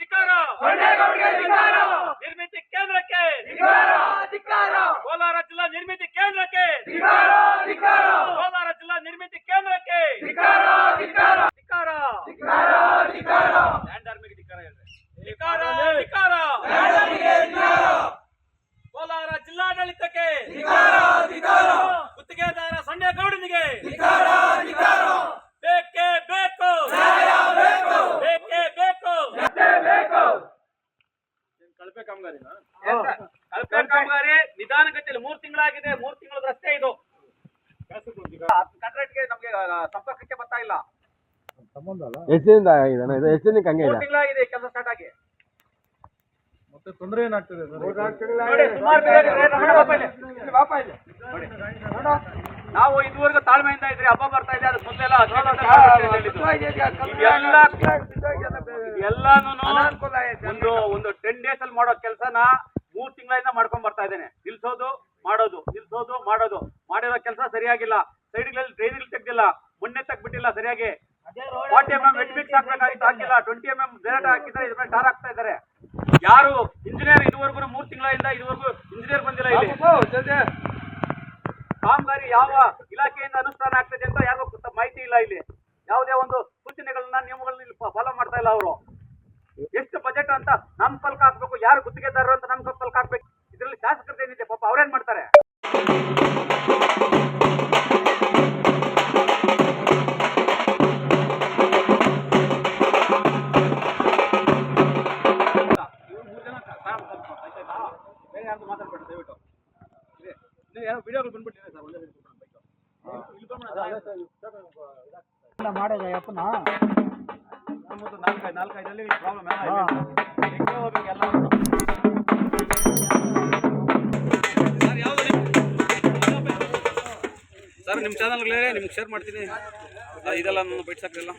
ಧಿಕಾರ ನಿರ್ಮಿತಿ ಕೇಂದ್ರಕ್ಕೆ. ಕೋಲಾರ ಜಿಲ್ಲಾ ನಿರ್ಮಿತಿ ಕೇಂದ್ರಕ್ಕೆ. ಕೋಲಾರ ಜಿಲ್ಲಾ ನಿರ್ಮಿತಿ ಕೇಂದ್ರಕ್ಕೆ. ಧಿಕ್ಕಾರ. ಲ್ಯಾಂಡ್ ಆರ್ಮಿಗೆ ಧಿಕಾರ ಹೇಳ್ರಿ. ಧಿಕ್ಕಾರ, ಧಿಕ್ಕಾರ. ಕಾಮಗಾರಿನ ಕಳಪೆ ಕಾಮಗಾರಿ ನಿಧಾನಗತಿಯಲ್ಲಿ ಮೂರ್ ತಿಂಗಳಾಗಿದೆ ಮೂರ್ ತಿಂಗಳ ರಸ್ತೆ ಇದು. ಕಾಂಟ್ರಾಕ್ಟ್ಗೆ ನಮ್ಗೆ ಆ, ಸಂಪರ್ಕಕ್ಕೆ ಬರ್ತಾ ಇಲ್ಲ. ಎಷ್ಟು ದಿನದ ಆಗಿದೆ? ಅಣ್ಣ? ಇದು ಎಷ್ಟು ದಿನಕ್ಕೆ ಹಂಗೆ ಮೂರ್ ಇದೆ? ತಿಂಗಳಾಗಿದೆ ಕೆಲಸ ಸ್ಟಾರ್ಟ್ ಆಗಿ. ಮತ್ತೆ ತೊಂದರೆ ಏನಾಗ್ತದೆ ಸರ್? ನೋಡಿ ಸುಮಾರು ಬೇರೆ ಬೇರೆ ನೋಡಿ ಇಲ್ಲಿ. ಇಲ್ಲಿ ಬಾಪ ಇಲ್ಲಿ. ನೋಡಿ. ನಾವು ಇದುವರೆಗೂ ತಾಳ್ಮೆಯಿಂದ ಇದ್ರಿ ಹಬ್ಬ ಬರ್ತಾ ಇದೆ ಅದಕ್ಕೆ ಎಲ್ಲ. ಎಲ್ಲಾನು ಒಂದು ಒಂದು ಅಲ್ಲಿ ಮಾಡೋ ಕೆಲಸನ ಮೂರ್ ತಿಂಗಳಿಂದ ಮಾಡ್ಕೊಂಡ್ ಬರ್ತಾ ಇದ್ದೇನೆ. ನಿಲ್ಸೋದು ಮಾಡೋದು ನಿಲ್ಸೋದು ಮಾಡೋದು. ಮಾಡಿರೋ ಕೆಲಸ ಸರಿಯಾಗಿಲ್ಲ. ಸೈಡ್ಗಳಲ್ಲಿ ಡ್ರೈನ್ಗಳು ತೆಗ್ದಿಲ್ಲ. ಮೊನ್ನೆ ತೆಗ್ಬಿಟ್ಟಿಲ್ಲ ಸರಿಯಾಗಿ. ಫಾರ್ಟಿ ಎಂ ಎಂ ಮಿಕ್ಸ್ ಹಾಕ್ಬೇಕಾಗಿತ್ತು ಹಾಕಿಲ್ಲ. ಟ್ವೆಂಟಿ ಎಂ ಎಂ ಬೇರೆ ಹಾಕಿದ್ರೆ ಇದ್ರ ಮೇಲೆ ಟಾರ್ ಹಾಕ್ತಾ ಇದ್ದಾರೆ ಯಾರು ಇಂಜಿನಿಯರ್ ಇದುವರೆಗೂ ಮೂರ್ ತಿಂಗಳಿಂದ ಇದುವರೆಗೂ ಇಂಜಿನಿಯರ್ ಬಂದಿಲ್ಲ ಇಲ್ಲಿ. ಕಾಮಗಾರಿ ಯಾವ ಇಲಾಖೆಯಿಂದ ಅನುಷ್ಠಾನ ಆಗ್ತದೆ ಅಂತ ಯಾರಿಗೂ ಮಾಹಿತಿ ಇಲ್ಲ ಇಲ್ಲಿ. ಯಾವುದೇ ಒಂದು ಸೂಚನೆಗಳನ್ನ ನಿಯಮಗಳನ್ನ ಇಲ್ಲಿ ಫಾಲೋ ಮಾಡ್ತಾ ಇಲ್ಲ ಅವರು. ಎಷ್ಟು ಬಜೆಟ್ ಅಂತ ನಮ್ ಪಲ್ಕ ಹಾಕ್ಬೇಕು ಯಾರು ಗುತ್ತಿಗೆದಾರರು ಅಂತ ನಮ್ ಪಲ್ಕ ಹಾಕ್ಬೇಕು ಇದ್ರಲ್ಲಿ ಶಾಸಕರದ್ದು ಏನಿದೆ ಪಾಪ ಅವ್ರೇನ್ ಮಾಡ್ತಾರೆ ಇವ್ರು ಮೂರ್ ನಾಲ್ಕು ಸಾಕು ಸ್ವಲ್ಪ, ಆಯ್ತಾಯ್ತಾ? ಬೇರೆ ಯಾರ್ದು ಮಾತಾಡ್ಬೇಡಿ ದಯವಿಟ್ಟು ಇದೆ. ಇನ್ನು ಯಾರೋ ವಿಡಿಯೋಗಳು ಬಂದ್ಬಿಟ್ಟಿದೆ ಸರ್ ಒಳ್ಳೆ video ಬಂದ್ಬಿಟ್ಟು. ಇಲ್ಲಿ ಬಂದ್ಬಿಟ್ಟು ಮಾಡೋದ ಯಪ್ಪನ ನಮ್ಮದು ನಾಲ್ಕೈದು ನಾಲ್ಕೈದಲ್ಲಿ ಪ್ರಾಬ್ಲಮ್ ಹೆಂಗೆ ಹೋಗ್ಬೇಕು ಸರ್ ನಿಮ್ಮ ಚಾನಲ್ಗಳೇ ನಿಮ್ಗೆ ಶೇರ್ ಮಾಡ್ತೀನಿ ಇದೆಲ್ಲ ನಾನು ಬೈಟ್ಸ್ ಹಾಕಿಲ್ಲ